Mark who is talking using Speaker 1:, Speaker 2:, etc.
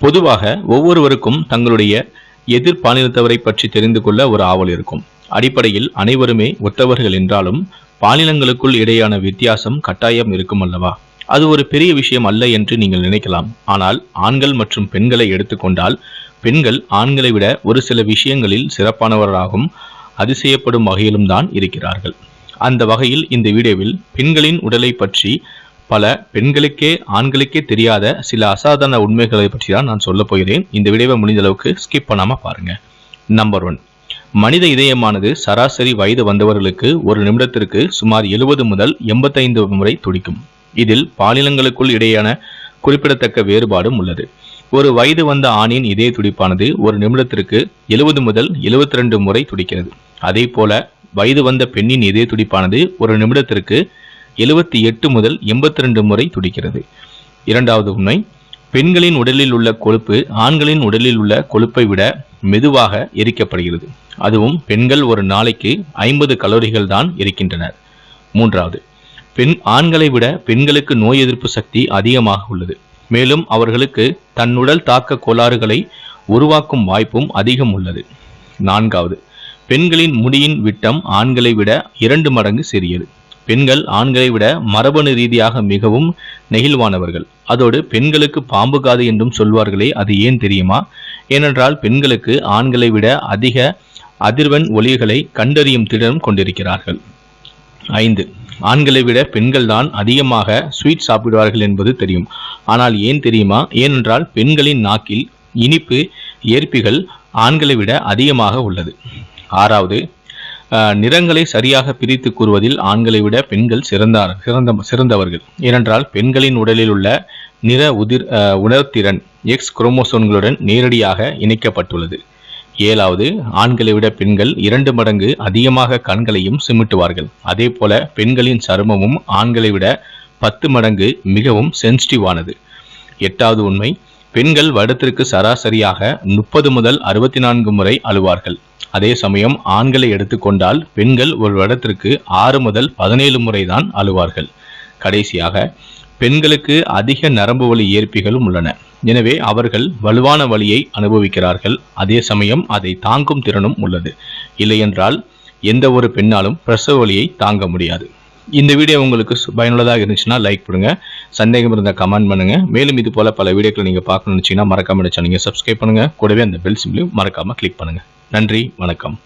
Speaker 1: பொதுவாக ஒவ்வொருவருக்கும் தங்களுடைய எதிர் பாலினத்தவரை பற்றி தெரிந்து கொள்ள ஒரு ஆவல் இருக்கும். அடிப்படையில் அனைவருமே ஒத்தவர்கள் என்றாலும் பாலினங்களுக்குள் இடையான வித்தியாசம் கட்டாயம் இருக்கும் அல்லவா? அது ஒரு பெரிய விஷயம் அல்ல என்று நீங்கள் நினைக்கலாம். ஆனால் ஆண்கள் மற்றும் பெண்களை எடுத்துக்கொண்டால் பெண்கள் ஆண்களை விட ஒரு சில விஷயங்களில் சிறப்பானவராகவும் அதிசயப்படும் வகையிலும் தான் இருக்கிறார்கள். அந்த வகையில் இந்த வீடியோவில் பெண்களின் உடலை பற்றி பல பெண்களுக்கே ஆண்களுக்கே தெரியாத சில அசாதாரண உண்மைகளை பற்றி தான் நான் சொல்ல போகிறேன். இந்த விடைவை முடிந்த அளவுக்கு ஸ்கிப் பண்ணாமல் பாருங்க. நம்பர் ஒன் மனித இதயமானது சராசரி வயது வந்தவர்களுக்கு ஒரு நிமிடத்திற்கு சுமார் எழுபது முதல் எண்பத்தைந்து முறை துடிக்கும். இதில் பாலினங்களுக்குள் இடையேயான குறிப்பிடத்தக்க வேறுபாடும் உள்ளது. ஒரு வயது வந்த ஆணின் இதய துடிப்பானது ஒரு நிமிடத்திற்கு எழுபது முதல் எழுபத்தி ரெண்டு முறை துடிக்கிறது. அதே போல வயது வந்த பெண்ணின் இதய துடிப்பானது ஒரு நிமிடத்திற்கு எழுபத்தி எட்டு முதல் எண்பத்தி ரெண்டு முறை துடிக்கிறது. இரண்டாவது உண்மை பெண்களின் உடலில் உள்ள கொழுப்பு ஆண்களின் உடலில் உள்ள கொழுப்பை விட மெதுவாக எரிக்கப்படுகிறது. அதுவும் பெண்கள் ஒரு நாளைக்கு ஐம்பது கலோரிகள் தான் இருக்கின்றனர் மூன்றாவது பெண் ஆண்களை விட பெண்களுக்கு நோய் எதிர்ப்பு சக்தி அதிகமாக உள்ளது. மேலும் அவர்களுக்கு தன்னுடல் தாக்க கோளாறுகளை உருவாக்கும் வாய்ப்பும் அதிகம் உள்ளது. நான்காவது பெண்களின் முடியின் விட்டம் ஆண்களை விட இரண்டு மடங்கு சிறியது. பெண்கள் ஆண்களை விட மரபணு ரீதியாக மிகவும் நெகிழ்வானவர்கள். அதோடு பெண்களுக்கு பாம்பு காது என்றும் சொல்வார்களே அது ஏன் தெரியுமா? ஏனென்றால் பெண்களுக்கு ஆண்களை விட அதிக அதிர்வெண் ஒலிகளை கண்டறியும் திறனும் கொண்டிருக்கிறார்கள். ஐந்து ஆண்களை விட பெண்கள் தான் அதிகமாக ஸ்வீட் சாப்பிடுவார்கள் என்பது தெரியும். ஆனால் ஏன் தெரியுமா? ஏனென்றால் பெண்களின் நாக்கில் இனிப்பு ஏற்பிகள் ஆண்களை விட அதிகமாக உள்ளது. ஆறாவது நிறங்களை சரியாக பிரித்து கூறுவதில் ஆண்களை விட பெண்கள் சிறந்தார் சிறந்த சிறந்தவர்கள். ஏனென்றால் பெண்களின் உடலில் உள்ள நிற உதிர் உணர்திறன் எக்ஸ் குரோமோசோன்களுடன் நேரடியாக இணைக்கப்பட்டுள்ளது. ஏழாவது ஆண்களை விட பெண்கள் இரண்டு மடங்கு அதிகமாக கண்களையும் சிமிட்டுவார்கள். அதே போல பெண்களின் சருமமும் ஆண்களை விட பத்து மடங்கு மிகவும் சென்சிட்டிவானது எட்டாவது உண்மை பெண்கள் வருடத்திற்கு சராசரியாக முப்பது முதல் அறுபத்தி நான்கு முறை அழுவார்கள். அதே சமயம் ஆண்களை எடுத்துக்கொண்டால் பெண்கள் ஒரு வருடத்திற்கு ஆறு முதல் பதினேழு முறைதான் அழுவார்கள். கடைசியாக பெண்களுக்கு அதிக நரம்பு வலி ஏற்பிகளும் உள்ளன. எனவே அவர்கள் வலுவான வழியை அனுபவிக்கிறார்கள். அதே சமயம் அதை தாங்கும் திறனும் உள்ளது. இல்லையென்றால் எந்த ஒரு பெண்ணாலும் பிரசவ வழியை தாங்க முடியாது. இந்த வீடியோ உங்களுக்கு பயனுள்ளதாக இருந்துச்சுன்னா லைக் பண்ணுங்க சந்தேகம் இருந்தால் கமெண்ட் பண்ணுங்க. மேலும் இது போல பல வீடியோக்களை நீங்கள் பார்க்கணும்னு நினச்சிங்கன்னா மறக்காம சேனல் சப்ஸ்கிரைப் பண்ணுங்க. கூடவே அந்த பெல் சிம்லையும் மறக்காம கிளிக் பண்ணுங்க. நன்றி வணக்கம்.